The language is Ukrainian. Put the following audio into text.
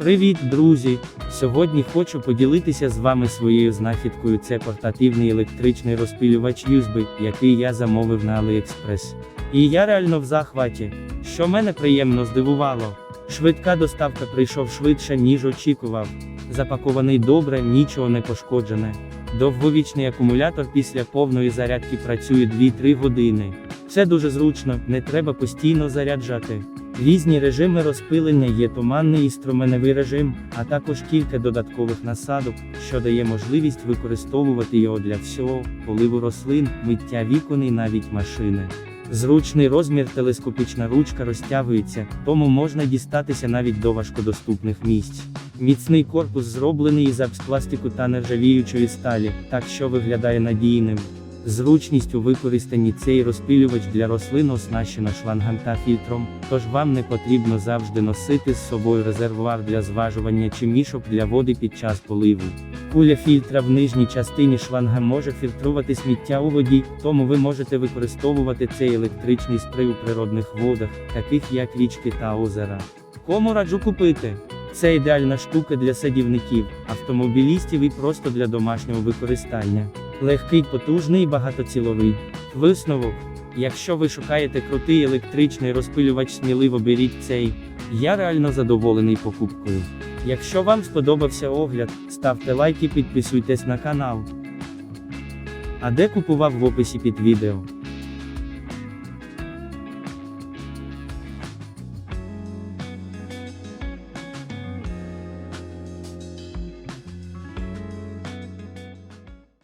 Привіт, друзі! Сьогодні хочу поділитися з вами своєю знахідкою. Це портативний електричний розпилювач USB, який я замовив на AliExpress. І я реально в захваті, що мене приємно здивувало. Швидка доставка прийшов швидше, ніж очікував. Запакований добре, нічого не пошкоджене. Довговічний акумулятор після повної зарядки працює 2-3 години. Це дуже зручно, не треба постійно заряджати. Різні режими розпилення є туманний і струменевий режим, а також кілька додаткових насадок, що дає можливість використовувати його для всього, поливу рослин, миття вікон і навіть машини. Зручний розмір телескопічна ручка розтягується, тому можна дістатися навіть до важкодоступних місць. Міцний корпус зроблений із абспластику та нержавіючої сталі, так що виглядає надійним. Зручність у використанні цей розпилювач для рослин оснащено шлангом та фільтром, тож вам не потрібно завжди носити з собою резервуар для зважування чи мішок для води під час поливу. Куля фільтра в нижній частині шланга може фільтрувати сміття у воді, тому ви можете використовувати цей електричний спрей у природних водах, таких як річки та озера. Кому раджу купити? Це ідеальна штука для садівників, автомобілістів і просто для домашнього використання. Легкий, потужний багатоціловий. Висновок. Якщо ви шукаєте крутий електричний розпилювач, сміливо беріть цей. Я реально задоволений покупкою. Якщо вам сподобався огляд, ставте лайк і підписуйтесь на канал. А де купував в описі під відео.